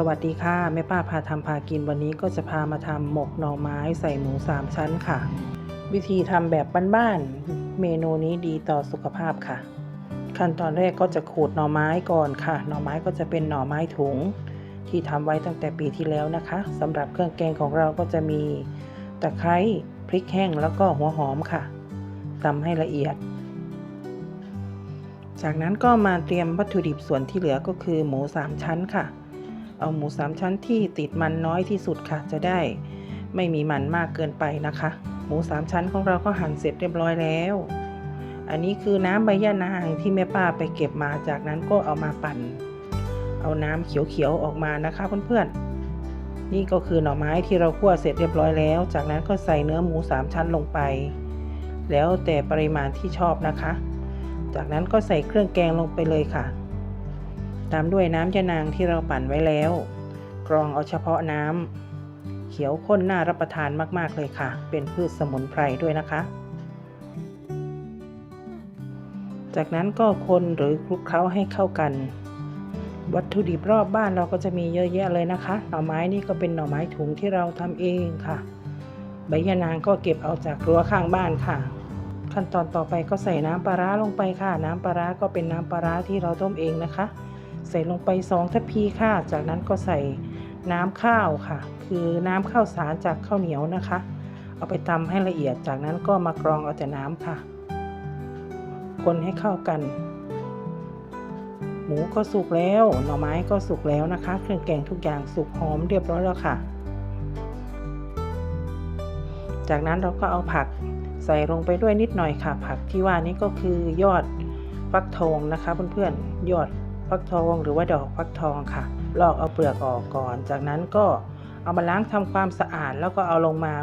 สวัสดีค่ะแม่ป้าพาทำพากินวันนี้ก็จะพามาทำหมกหน่อไม้ใส่หมูสามชั้นค่ะ วิธีทำแบบบ้านๆเมนูนี้ดีต่อสุขภาพค่ะ ขั้นตอนแรกก็จะขูดหน่อไม้ก่อนค่ะ หน่อไม้ก็จะเป็นหน่อไม้ถุง ที่ทำไว้ตั้งแต่ปีที่แล้วนะคะสำหรับเครื่องแกงของเราก็จะมีตะไคร้พริกแห้งแล้วก็หัวหอมค่ะตำให้ละเอียดจากนั้นก็มาเตรียมวัตถุดิบส่วนที่เหลือก็คือหมูสามชั้นค่ะ เอาหมูสามชั้นที่ติดมันน้อยที่สุดค่ะ จะได้ ไม่มีมันมากเกินไปนะคะ หมูสามชั้นของเราก็หั่นเสร็จเรียบร้อยแล้ว อันนี้คือน้ำใบย่านางที่แม่ป้าไปเก็บมาจากนั้นก็เอามาปั่น เอาน้ำเขียวๆออกมานะคะเพื่อนๆนี่ก็คือหน่อไม้ที่เราคั่วเสร็จเรียบร้อยแล้ว จากนั้นก็ใส่เนื้อหมูสามชั้นลงไป แล้วแต่ปริมาณที่ชอบนะคะ จากนั้นก็ใส่เครื่องแกงลงไปเลยค่ะ ตามด้วยน้ำยะนางที่เราปั่นไว้แล้ว กรองเอาเฉพาะน้ำเขียวข้นน่ารับประทานมากๆเลยค่ะ เป็นพืชสมุนไพรด้วยนะคะ จากนั้นก็คนหรือคลุกเคล้าให้เข้ากัน วัตถุดิบรอบบ้านเราก็จะมีเยอะแยะเลยนะคะ หน่อไม้นี่ก็เป็นหน่อไม้ถุงที่เราทำเองค่ะ ใบยะนางก็เก็บเอาจากรั้วข้างบ้านค่ะขั้นตอนต่อไปก็ใส่น้ำปลาร้าลงไปค่ะ น้ำปลาร้าก็เป็นน้ำปลาร้าที่เราต้มเองนะคะ ใส่ลงไป 2 ทัพพีค่ะ จากนั้นก็ใส่น้ำข้าวค่ะ คือน้ำข้าวสารจากข้าวเหนียวนะคะ เอาไปตำให้ละเอียด จากนั้นก็มากรองเอาแต่น้ำค่ะ คนให้เข้ากัน หมูก็สุกแล้ว หน่อไม้ก็สุกแล้วนะคะ เครื่องแกงทุกอย่างสุกหอมเรียบร้อยแล้วค่ะ จากนั้นเราก็เอาผักใส่ลงไปด้วยนิดหน่อยค่ะ ผักที่ว่านี้ก็คือยอดฟักทองนะคะเพื่อนๆยอด ฟักทองหรือว่าดอกฟักทองค่ะ ลอกเอาเปลือกออกก่อน จากนั้นก็เอามาล้างทำความสะอาด แล้วก็เอาลงมา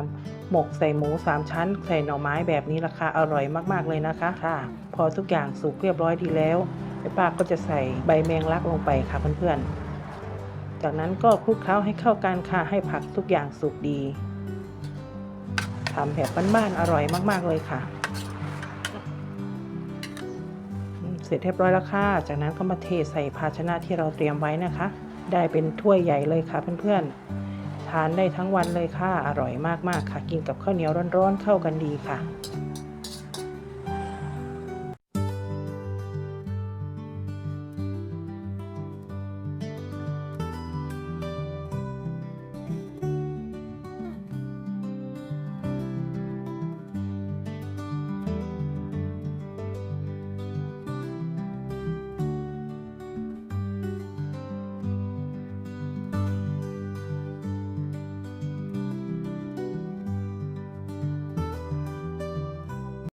หมกใส่หมูสามชั้น ใส่หน่อไม้แบบนี้ราคาอร่อยมากๆเลยนะคะค่ะพอทุกอย่างสุกเรียบร้อยดีแล้วแม่ป้าก็จะใส่ใบแมงลักลงไปค่ะเพื่อนๆ จากนั้นก็คลุกเคล้าให้เข้ากันค่ะให้ผักทุกอย่างสุกดีทำแบบบ้านๆอร่อยมากๆเลยค่ะ เสร็จเรียบร้อยแล้วค่ะ จากนั้นก็มาเทใส่ภาชนะที่เราเตรียมไว้นะคะ ได้เป็นถ้วยใหญ่เลยค่ะเพื่อนๆ ทานได้ทั้งวันเลยค่ะ อร่อยมากๆค่ะ กินกับข้าวเหนียวร้อนๆเข้ากันดีค่ะ